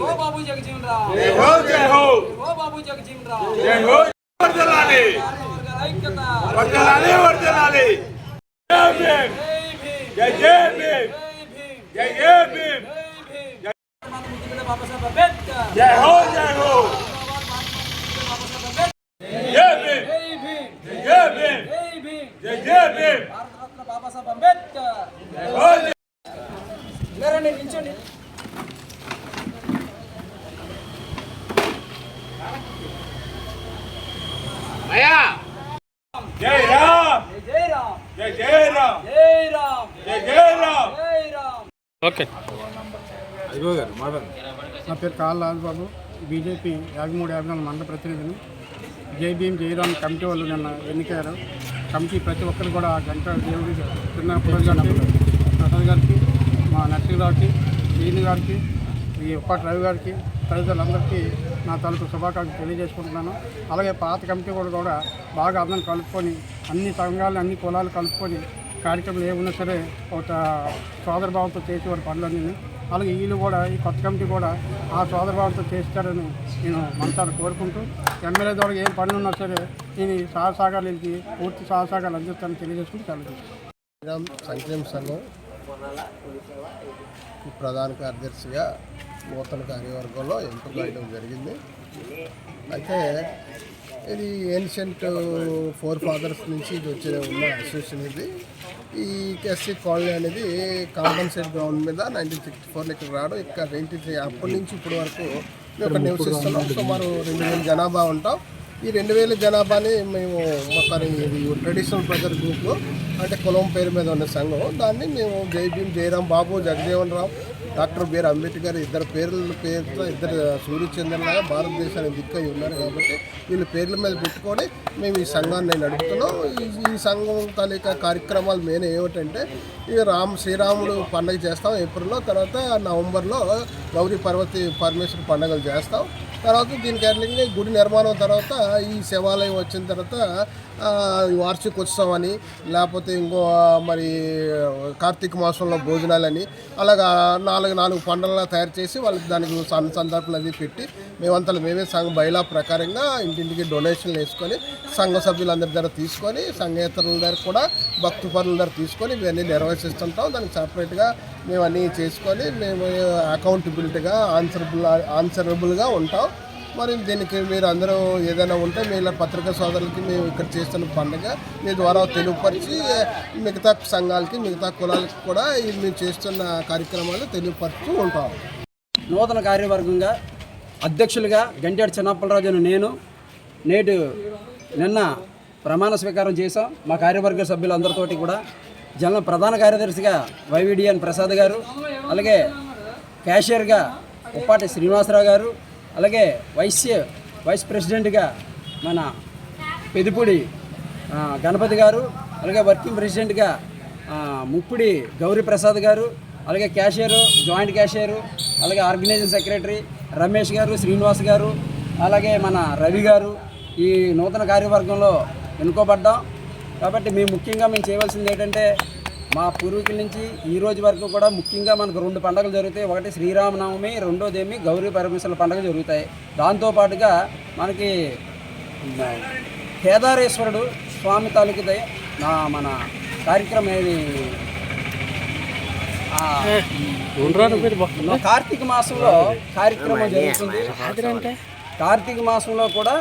ఓ బాబు జగజీవన్ రామ్ జై హో జై హో ఓ బాబు జగజీవన్ రామ్ జై హో వర్దలాలి కార్యవర్గ ఐక్యత వర్దలాలి వర్దలాలి జై భీమ్ జై భీమ్ జై జై భీమ్ జై భీమ్ జై జై భీమ్ జై భీమ్ మన ముద్దుబిడ్డ బాబాసాహెబ్ అంబేద్కర్ జై హో జై హో బాబాసాహెబ్ అంబేద్కర్ జై భీమ్ జై భీమ్ జై భీమ్ జై భీమ్ జై జై భీమ్ భారతరత్న బాబాసాహెబ్ అంబేద్కర్ జై హో జై లేరండి నిల్చోండి జై రామ్ జై జై రామ్ జై జై రామ్ జై రామ్ జై జై రామ్ జై రామ్ నా పేరు కాళ్ళ రాజబాబు. బీజేపీ యాభై మూడు యాభై నాలుగు మండల ప్రతినిధిని. జై భీమ్ జయరామ్ కమిటీ వాళ్ళు నిన్న ఎన్నికయ్యారు. కమిటీ ప్రతి ఒక్కరు కూడా గంట దేవుడి చిన్న గారికి ప్రసాద్ గారికి మా నర్సింగ్ గారికి గారికి ఈ ఉప్పాటి రవి గారికి తదితరులందరికీ నా తలుపు శుభాకాంక్షలు తెలియజేసుకుంటున్నాను. అలాగే పాత కమిటీ కూడా కూడా బాగా అర్థం కలుపుకొని అన్ని సంఘాలు అన్ని కులాలు కలుపుకొని కార్యక్రమాలు ఏమున్నా సరే ఒక సోదరభావంతో చేసేవారు పనులన్నీ. అలాగే వీళ్ళు కూడా ఈ కొత్త కమిటీ కూడా ఆ సోదరభావంతో చేస్తారని నేను మనసారి కోరుకుంటూ ఎమ్మెల్యే ద్వారా ఏం పనులు ఉన్నా సరే నేను ఈ సహసాగాలు వెళ్ళి పూర్తి సహసాగాలు అందిస్తానని తెలియజేసుకుని సెలవు సంక్షేమ సంఘం ప్రధాన కార్యదర్శిగా నూతన కార్యవర్గంలో ఎంపిక చేయడం జరిగింది. అయితే ఇది ఏన్షియంట్ ఫోర్ ఫాదర్స్ నుంచి ఇది వచ్చిన ఉన్న అసోసియేషన్ ఇది. ఈ ఎస్సీ కాలనీ అనేది కాంపన్సేట్ గ్రౌండ్ మీద నైన్టీన్ సిక్స్టీ ఫోర్లో ఇక్కడ రావడం ఇక్కడ ఏంటి అప్పటి నుంచి ఇప్పటి వరకు మేము ఇక్కడ నివసిస్తున్నాం. సుమారు రెండు వేల జనాభా ఉంటాం. ఈ రెండు వేల జనాభాని మేము మాకు ఇది ట్రెడిషనల్ ప్రజర్ గ్రూప్ అంటే కులం పేరు మీద ఉన్న సంఘం. దాన్ని మేము జై భీమ్ జయరాం బాబు జగజీవన్ రామ్ డాక్టర్ బిఆర్ అంబేద్కర్ ఇద్దరు పేర్ల పేరుతో ఇద్దరు సూర్యచంద్రలాగా భారతదేశానికి దిక్కై ఉన్నారు కాబట్టి వీళ్ళ పేర్ల మీద పెట్టుకొని మేము ఈ సంఘాన్ని నడుపుతున్నాం. ఈ- ఈ సంఘం తాలూకా కార్యక్రమాలు మెయిన్ ఏమిటంటే ఇక రామ్ శ్రీరాముడు పండుగ చేస్తాం ఏప్రిల్లో తర్వాత నవంబర్లో గౌరీ పర్వతి పరమేశ్వర పండుగలు చేస్తాం. తర్వాత దీనికి అన్నింటినీ గుడి నిర్మాణం తర్వాత ఈ శివాలయం వచ్చిన తర్వాత వార్షికోత్సవం అని లేకపోతే ఇంకో మరి కార్తీక మాసంలో భోజనాలని అలాగా నాలుగు నాలుగు పండుగలు తయారు చేసి వాళ్ళకి దానికి సన్ సందర్భాలు అది పెట్టి మేమంతా మేమే సంఘ బయలా ప్రకారంగా ఇంటింటికి డొనేషన్లు వేసుకొని సంఘ సభ్యులందరి దగ్గర తీసుకొని సంఘేతరుల దగ్గర కూడా భక్తి పనుల దగ్గర తీసుకొని ఇవన్నీ నిర్వహిస్తుంటాం. దానికి సపరేట్గా మేము అన్నీ చేసుకొని మేము అకౌంట్ అకౌంటబిలిటీగా ఆన్సరబుల్ ఆన్సరబుల్గా ఉంటాం. మరి దీనికి మీరు అందరూ ఏదైనా ఉంటే మీ ఇలా పత్రికా సోదరులకి మేము ఇక్కడ చేస్తున్న పండుగ మీ ద్వారా తెలుగుపరిచి మిగతా సంఘాలకి మిగతా కులాలకి కూడా మేము చేస్తున్న కార్యక్రమాలు తెలియపరుస్తూ ఉంటాం. నూతన కార్యవర్గంగా అధ్యక్షులుగా గంటేడు చిన్నప్పలరాజు అని నేను నేడు నిన్న ప్రమాణ స్వీకారం చేశాం. మా కార్యవర్గ సభ్యులందరితోటి కూడా జన ప్రధాన కార్యదర్శిగా వైవిడిఎన్ ప్రసాద్ గారు అలాగే క్యాషియర్గా ఉప్పాటి శ్రీనివాసరావు గారు అలాగే వైస్ వైస్ ప్రెసిడెంట్గా మన పెదిపూడి గణపతి గారు అలాగే వర్కింగ్ ప్రెసిడెంట్గా ఆ, ముప్పిడి గౌరీ ప్రసాద్ గారు అలాగే క్యాషియర్ జాయింట్ క్యాషియర్ అలాగే ఆర్గనైజింగ్ సెక్రటరీ రమేష్ గారు శ్రీనివాస్ గారు అలాగే మన రవి గారు. ఈ నూతన కార్యవర్గంలో ఎన్నుకోబడ్డాం. కాబట్టి మేము ముఖ్యంగా మేము చేయవలసింది ఏంటంటే మా పూర్వీకుల నుంచి ఈ రోజు వరకు కూడా ముఖ్యంగా మనకు రెండు పండుగలు జరుగుతాయి. ఒకటి శ్రీరామనవమి రెండోదేమి గౌరీ పరమేశ్వరుల పండుగ జరుగుతాయి. దాంతోపాటుగా మనకి కేదారేశ్వరుడు స్వామి తాలూకుదే నా మన కార్యక్రమం ఏది? కార్తీక మాసంలో కార్యక్రమం జరుగుతుంది. కార్తీక మాసంలో కూడా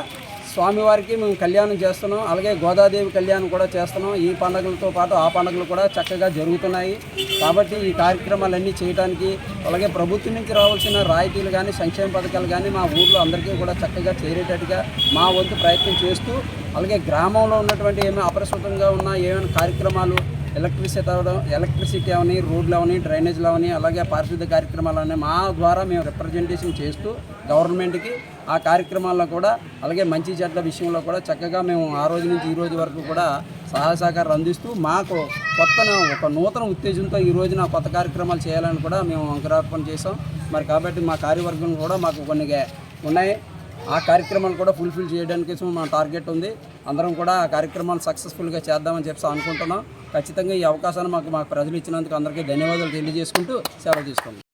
స్వామివారికి మేము కళ్యాణం చేస్తున్నాం. అలాగే గోదాదేవి కళ్యాణం కూడా చేస్తున్నాం. ఈ పండుగలతో పాటు ఆ పండుగలు కూడా చక్కగా జరుగుతున్నాయి. కాబట్టి ఈ కార్యక్రమాలన్నీ చేయడానికి అలాగే ప్రభుత్వం నుంచి రావాల్సిన రాయితీలు కానీ సంక్షేమ పథకాలు కానీ మా ఊర్లో అందరికీ కూడా చక్కగా చేరేటట్టుగా మా వంతు ప్రయత్నం చేస్తూ అలాగే గ్రామంలో ఉన్నటువంటి ఏమైనా అప్రస్తుతంగా ఉన్న ఏమైనా కార్యక్రమాలు ఎలక్ట్రిసిటీ అవడం ఎలక్ట్రిసిటీ అవని రోడ్లు అవని డ్రైనేజ్లు అవని అలాగే పారిశుద్ధ్య కార్యక్రమాలు అవని మా ద్వారా మేము రిప్రజెంటేషన్ చేస్తూ గవర్నమెంట్కి ఆ కార్యక్రమాల్లో కూడా అలాగే మంచి చెడ్ల విషయంలో కూడా చక్కగా మేము ఆ రోజు నుంచి ఈ రోజు వరకు కూడా సహాయ సహకారాలు అందిస్తూ మాకు కొత్త ఒక నూతన ఉత్తేజంతో ఈ రోజున కొత్త కార్యక్రమాలు చేయాలని కూడా మేము అంకురార్పణ చేసాం మరి కాబట్టి మా కార్యవర్గం కూడా మాకు కొన్ని ఉన్నాయి. ఆ కార్యక్రమాలు కూడా ఫుల్ఫిల్ చేయడానికి మా టార్గెట్ ఉంది. అందరం కూడా ఆ కార్యక్రమాలు సక్సెస్ఫుల్గా చేద్దామని చెప్పి అనుకుంటున్నాం. ఖచ్చితంగా ఈ అవకాశాన్ని మాకు మాకు ప్రజలు ఇచ్చినందుకు అందరికీ ధన్యవాదాలు తెలియజేసుకుంటూ సెలవు తీసుకుంటాం